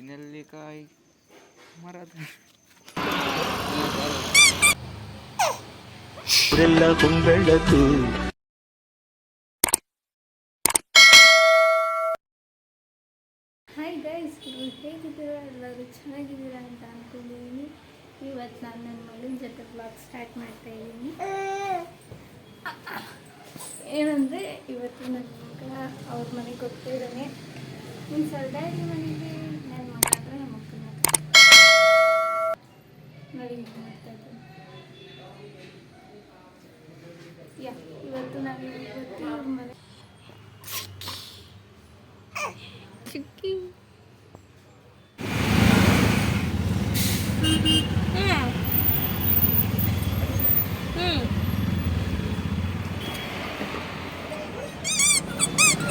ನೆಲ್ಲಿಕಾಯಿ ನೆಲ್ಲಿಕಾಯಿ ಮರದ ಹೊಂಬೆಳಕು ಹಾಯ್ ಗೈಸ್ ನೀವು ಹೇಗಿದ್ದೀರಾ? ಎಲ್ಲರೂ ಚೆನ್ನಾಗಿದ್ದೀರಾ ಅಂತ ಅಂದ್ಕೊಂಡಿದ್ದೀನಿ ಇವತ್ತು ನಾನು ನನ್ನ ಮಗನ ಜೊತೆ ಬ್ಲಾಗ್ ಸ್ಟಾರ್ಟ್ ಮಾಡ್ತಾ ಇದ್ದೀನಿ. ಏನಂದರೆ, ಇವತ್ತು ನನ್ನ ಮಗ ಅವ್ರ ಮನೆಗೆ ಹೋಗ್ತಾ ಇದ್ದಾನೆ. ನಿಮ್ಮ ಸರ್ದಾರಿ ಮನೆಗೆ ನನ್ನ ಮಗ ಅಂದರೆ ನಮ್ಮ ಅಕ್ಕನ ಮಗ ನೋಡಿ ಯಾ ಇವತ್ತು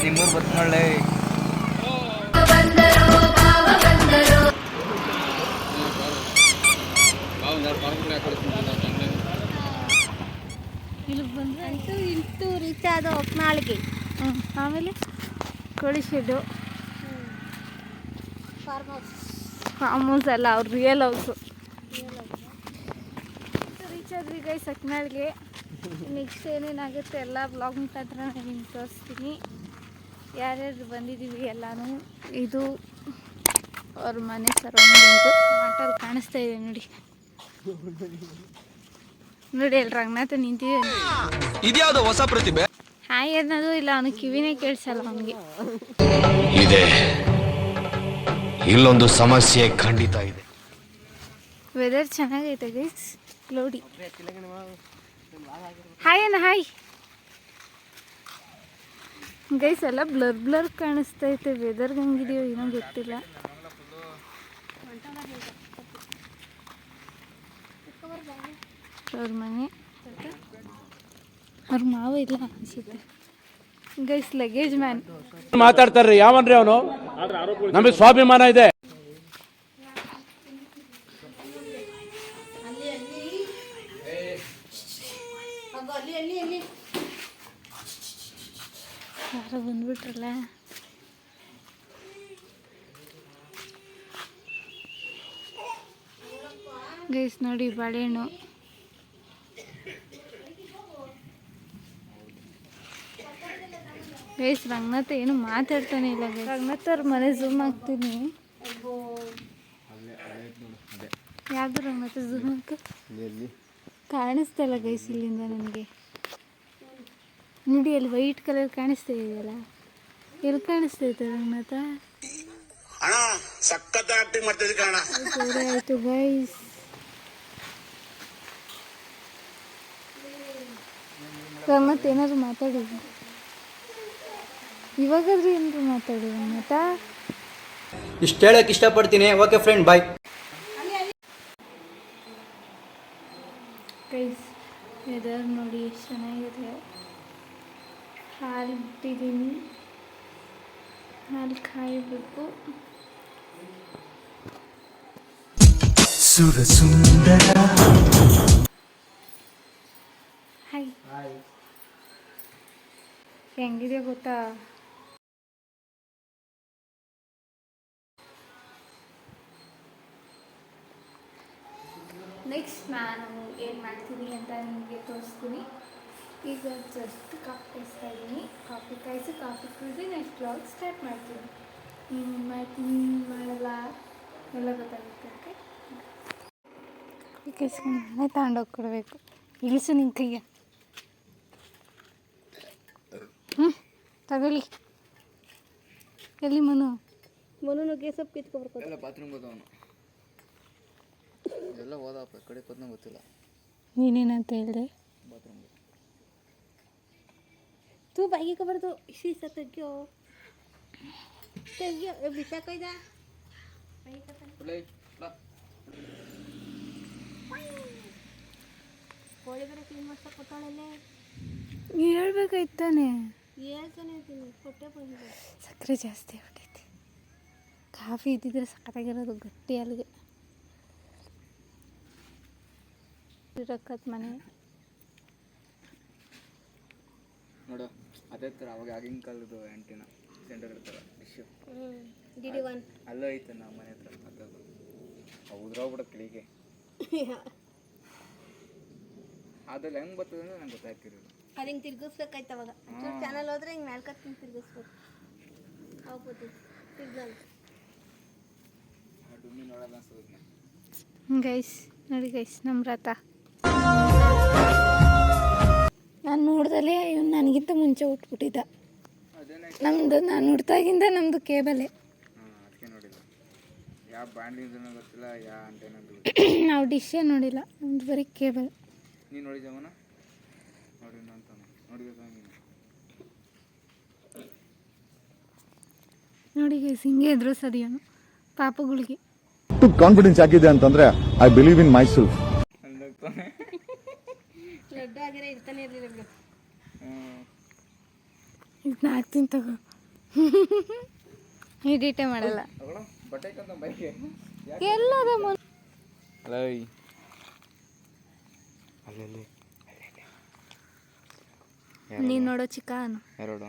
ನಿಮ್ಮೂರು ಬತ್ನೊಳ್ಳೆ. ಹ್ಞೂ ಆಮೇಲೆ ಕೋಳಿ shed. Farm house. Farm house ಅಲ್ಲ ಅವ್ರ ರಿಯಲ್ ಹೌಸು ರೀಚ್ ಆದ್ರಿ ಗೈ ಸಕ್ನಾಳ್ಗೆ ನೆಕ್ಸ್ಟ್ ಏನೇನಾಗುತ್ತೆ ಎಲ್ಲ ಬ್ಲಾಗ್ ಮುಖಾಂತರ ನಾನು ನಿಮ್ಗೆ ತೋರಿಸ್ತೀನಿ. ಯಾರ್ಯಾರು ಬಂದಿದ್ದೀವಿ ಎಲ್ಲಾನು ಇದು ಅವ್ರ ಮನೆ ಸರೌಂಡಿಂಗು ಮಾಟಲ್ಲಿ ಕಾಣಿಸ್ತಾ ಇದೆ ನೋಡಿ. ನೋಡಿ ಎಲ್ರು ರಂಗನಾಥ ನಿಂತಿದೆ ಇದ್ಯಾವುದೋ ಹೊಸ ಪ್ರತಿಭೆ? ಹಾಯ್ ಅನ್ನೋದು ಇಲ್ಲ ಅವನು ಕಿವಿನೇ ಕೇಳಿಸಲ್ಲ ಅವನಿಗೆ. ಇದೆ. ಇಲ್ಲೊಂದು ಸಮಸ್ಯೆ ಖಂಡಿತ ಇದೆ. ವೆದರ್ ಚೆನ್ನಾಗೈತೆ ಗೈಸ್ ಕ್ಲೋಡಿ ಹಾಯ್ ಅಣ್ಣ ಹಾಯ್ ಗೈಸ್ ಎಲ್ಲ ಬ್ಲರ್ ಬ್ಲರ್ ಕಾಣಿಸ್ತಾ ಐತೆ. ವೆದರ್ ಹೆಂಗಿದೆಯೋ ಏನೋ ಗೊತ್ತಿಲ್ಲ. ಅವ್ರ ಮನೆ. ಅವ್ರ ಮಾವ ಇಲ್ಲ ಅನ್ಸುತ್ತೆ. ಗೈಸ್ ಲಗೇಜ್ ಮ್ಯಾನ್ ಮಾತಾಡ್ತಾರ್ರಿ ಯಾವನ್ರಿ ಅವನು? ನಮಗೆ ಸ್ವಾಭಿಮಾನ ಇದೆ. ಯಾರೋ ಬಂದ್ಬಿಟ್ರಲ್ಲ. ಗೈಸ್ ನೋಡಿ ಬಾಳೆಹಣ್ಣು. ಗೈಸ್ ರಂಗನಾಥ ಏನು ಮಾತಾಡ್ತಾನೆ ಇಲ್ಲ ಗೈಸ್ ರಂಗನಾಥ್ ಅವ್ರ ಮನೆ ಝೂಮ್ ಆಗ್ತೀನಿ ಯಾವ್ದು ರಂಗನಾಥ ಝೂಮ್ ಹಾಕ? ಕಾಣಿಸ್ತಲ್ಲ ಗೈಸ್ ಇಲ್ಲಿಂದ ನನಗೆ. ನೋಡಿ ಅಲ್ಲಿ ವೈಟ್ ಕಲರ್ ಕಾಣಿಸ್ತಾ ಇದೆಯಲ್ಲ? ಎಲ್ಲಿ ಕಾಣಿಸ್ತೈತೆ ರಂಗನಾಥ? ಅಣ್ಣ ಸಖತ್ ಆಕ್ಟಿಂಗ್ ಮಾಡ್ತಿದ್ದೆ ಕಣ ಸರಿ ಗೈಸ್ ರಂಗನಾಥ್ ಏನಾದ್ರು ಮಾತಾಡಿ ಇವಾಗಾದ್ರೂ ಏನಾದ್ರು ಮಾತಾಡಿ ಮಾತಾ? ಇಷ್ಟು ಹೇಳಕ್ಕೆ ಇಷ್ಟಪಡ್ತೀನಿ. Okay friend bye guys weather ನೋಡಿ ಎಷ್ಟು ಚೆನ್ನಾಗಿದೆ. ಹಾಲು ಬಿಟ್ಟಿದ್ದೀನಿ. ಹಾಲು ಕಾಯಬೇಕು. ಸುರ ಸುಂದರ. ಹಾಯ್ ಹೆಂಗಿದೆ ಗೊತ್ತಾ? ನೆಕ್ಸ್ಟ್ ನಾನು ಏನು ಮಾಡ್ತೀನಿ ಅಂತ ನಿಮಗೆ ತೋರಿಸ್ತೀನಿ. ಈಗ ಜಸ್ಟ್ ಕಾಫಿ ಕಾಯಿಸ್ತಾ ಇದ್ದೀನಿ ಕಾಫಿ ಕಾಯಿಸಿ ಕಾಫಿ ಕುಡಿದು ನೆಕ್ಸ್ಟ್ ಬ್ಲಾಗ್ ಸ್ಟಾರ್ಟ್ ಮಾಡ್ತೀನಿ. ನೀನು ಮಾಡ್ತೀನಿ ಮಾಡಲ್ಲ ಎಲ್ಲ ಗೊತ್ತಾಗುತ್ತೆ ಓಕೆ ಕಾಫಿ ಕಾಯಿಸ್ಕೊಂಡು ನಾನೇ ತಗೊಂಡೋಗಿ ಕೊಡಬೇಕು ಇಳಿಸು ನಿನ್ನ ಕೈಗೆ. ಹ್ಞೂ ತಗೊಳ್ಳಿ. ಎಲ್ಲಿ ಮನು? ಮನುಗೆ ಸ್ವಲ್ಪ ಕಿತ್ಕೊಬರ್ಬೋದು ಎಲ್ಲ ಬಾತ್ರೂಮ್ ಎಲ್ಲ ಓದಪ್ಪ ಕಡೆ ಕೊದ್ನ ಗೊತ್ತಿಲ್ಲ. ನೀನೇನಂತ ಹೇಳಿದೆ? ಬಾತ್ರೂಮ್ಗೆ ತೂ ಬಾಯಿಗೆ ಬರ್ದು ಶೀಸ ತೆಗ್ಯೋ. ತೆಗ್ಯೋ ಬಿಸಾಕೊಯ್ದ ಕೋಳಿ ಬರೋ ಕ್ಲೀನ್ ಮಾಡ್ಸಕ್ಕೆ ಕೊಟ್ಟಾಳಲ್ಲೇ ಹೇಳ್ಬೇಕಾಯ್ತಾನೆ ಹೇಳ್ತಾನೆ ಇದ್ದೀನಿ ಕೊಟ್ಟೆ ಬಂದಿದೆ. ಸಕ್ಕರೆ ಜಾಸ್ತಿ ಹೊಟ್ಟೈತಿ ಕಾಫಿ ಇದ್ದಿದ್ರೆ ಸಕ್ಕತ್ತಾಗಿರೋದು ಗಟ್ಟಿ ಅಲ್ಲಿಗೆ. ಇರಕ್ಕತ್ ಮನೆ. ನೋಡು ಅದೇ ಥರ ಅವಾಗ ಆಗಿನ ಕಾಲದ್ದು ಆ್ಯಂಟಿನ ಸೆಂಟರ್ ಇರ್ತಾರ ಡಿಶ್ಶು ಡಿಡಿ ಒನ್. ಅಲ್ಲೂ ಐತೆ ನಮ್ಮ ಮನೆ ಹತ್ರ ಅದು. ಉದ್ರೋಗ್ಬಿಡ ಕಿಳಿಗೆ. ಅದ್ರಲ್ಲಿ ಹೆಂಗೆ ಬರ್ತದೆ ಅಂದ್ರೆ ನಂಗೆ ಗೊತ್ತಾಗ್ತಿರಲಿಲ್ಲ. ಅದು ಹಿಂಗೆ ತಿರ್ಗಿಸ್ಬೇಕಾಯ್ತು ಅವಾಗ. ಚಾನಲ್ ಹೋದ್ರೆ ಹಿಂಗೆ ನಾಲ್ಕತ್ತು ತಿರ್ಗಿಸ್ಬೇಕು. ಹೋಗ್ಬೋದು ಸಿಗ್ನಲ್ ಆ ಡುಮ್ಮಿ ನೋಡಲ್ಲ ಅನ್ಸೋದನ್ನ ಗೈಸ್ ನೋಡಿ ಗೈಸ್ ನಮ್ರತಾ. ರಥ ನೋಡ್ದಲೇ ಇವ್ನು ನನಗಿಂತ ಮುಂಚೆ ಉಟ್ಬಿಟ್ಟಿದ್ದ ನಮ್ದು ನಮ್ಮದು ನಾನು ಹುಡ್ತಾಗಿಂದ ನಮ್ಮದು ಕೇಬಲೇ. ನಾವು ಡಿಶ್ಶೇ ನೋಡಿಲ್ಲ ನಮ್ದು ಬರೀ ಕೇಬಲ್. ನೋಡಿ ಗೈಸ್ ಹಿಂಗೆ ಎದುರಿಸೋದು ಇವನು ಪಾಪಗಳಿಗೆ ಕಾನ್ಫಿಡೆನ್ಸ್ ಆಗಿದೆ ಅಂತಂದ್ರೆ I believe in myself ಲಡ್ಡು ಆಗಿರೋ ಇರ್ತಾನೆ ಇರಲಿಲ್ಲ ಬಿಡು ಇದನ್ನ ಹಾಕ್ತೀನಿ ತಗೋ. ಎಡಿಟೇ ಮಾಡಲ್ಲ. ಎಲ್ಲದ ನೀನು ನೋಡೋ ಚಿಕನ್. ಎರಡು.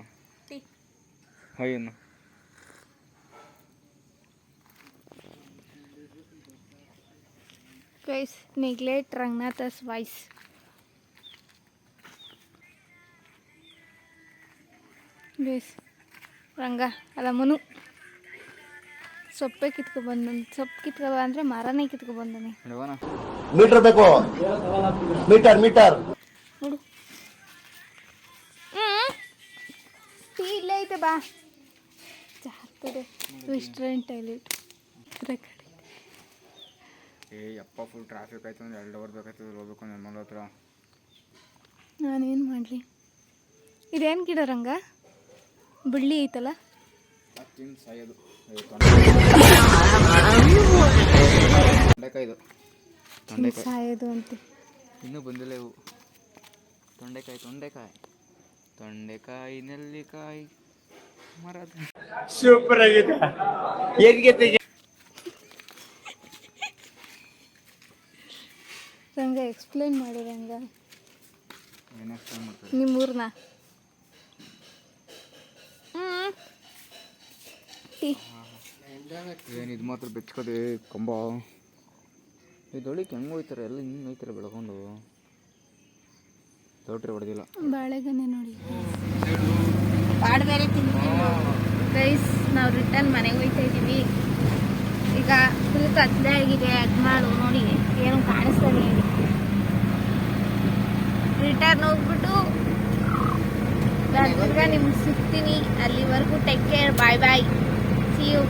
Guys neglect Ranganath's voice guys Ranga ಅಲ್ಲ ಮುನು. ಸೊಪ್ಪೆ ಕಿತ್ಕೊ ಬಂದ ಸೊಪ್ಪು ಕಿತ್ಕೊ ಅಂದ್ರೆ ಮರನೇ ಕಿತ್ಕೊ ಬಂದಾನೆ. ಮೀಟರ್ ಬೇಕು. Meter meter. ನೋಡು. ಹ್ಮ್. ಟೀ ಇಲ್ಲೇ ಐತೆ ಬಾ. ಜಾಗ್ತದೆ. ರೆಸ್ಟೋರೆಂಟ್ ಟಾಯ್ಲೆಟ್ ಕಡೆ ಏ ಅಪ್ಪ ಫುಲ್ ಟ್ರಾಫಿಕ್ ಆಯ್ತು ಅಂದ್ರೆ ಎರಡು ಅವರ್ ಬೇಕಾಯ್ತದೆ ಹೋಗ್ಬೇಕು ನನ್ನ ಮಗಳ ಹತ್ರ. ನಾನೇನು ಮಾಡಲಿ? ಇದೇನು ಗಿಡ ರಂಗ? ಬಳ್ಳಿ ಐತಲ್ಲ? ಸಾಯೋದು ಅಂತ. ಇನ್ನೂ ಬಂದಿಲ್ಲ ಇವು. ತೊಂಡೆಕಾಯಿ ತೊಂಡೆಕಾಯಿ. ತೊಂಡೆಕಾಯಿ ನೆಲ್ಲಿಕಾಯಿ ಮರದ ರಂಗ ಎಕ್ಸ್ಪ್ಲೈನ್ ಮಾಡಿ ರಂಗ. ನಿಮ್ಮ ಎಕ್ಸ್ಪ್ಲೇನ್ ಟೀ ಏನು ಇದು ಮಾತ್ರ ಬೆಚ್ಕದೆ ಕಂಬ. ಇದು ಒಳಿಕೆ ಹೆಂಗೆ ಹೋಯ್ತಾರೆ ಎಲ್ಲ ಹಿಂಗೆ ಹೋಯ್ತಾರೆ ಬೆಳ್ಕೊಂಡು. ತೋಟ್ರಿ ಹೊಡೆದಿಲ್ಲ. ಬಾಳೆಗೊನೆ ನೋಡಿ. ಪಾಡ್ ಬೇರೆ ಗೈಸ್ ನಾವು ರಿಟರ್ನ್ ಮನೆಗೆ ಹೋಗ್ತಾ ಇದ್ದೀವಿ ಈಗ ಫುಲ್ ಕತ್ಲೆ ಆಗಿದೆ ಅದು ಮಾಡು ನೋಡಿ. ಏನು ಕಾಣಿಸ್ತಾನೆ ರಿಟರ್ನ್ ಹೋಗ್ಬಿಟ್ಟು ತಿರ್ಗಾ ನಿಮ್ಗೆ ಸಿಗ್ತೀನಿ. ಅಲ್ಲಿವರೆಗೂ take care bye bye see you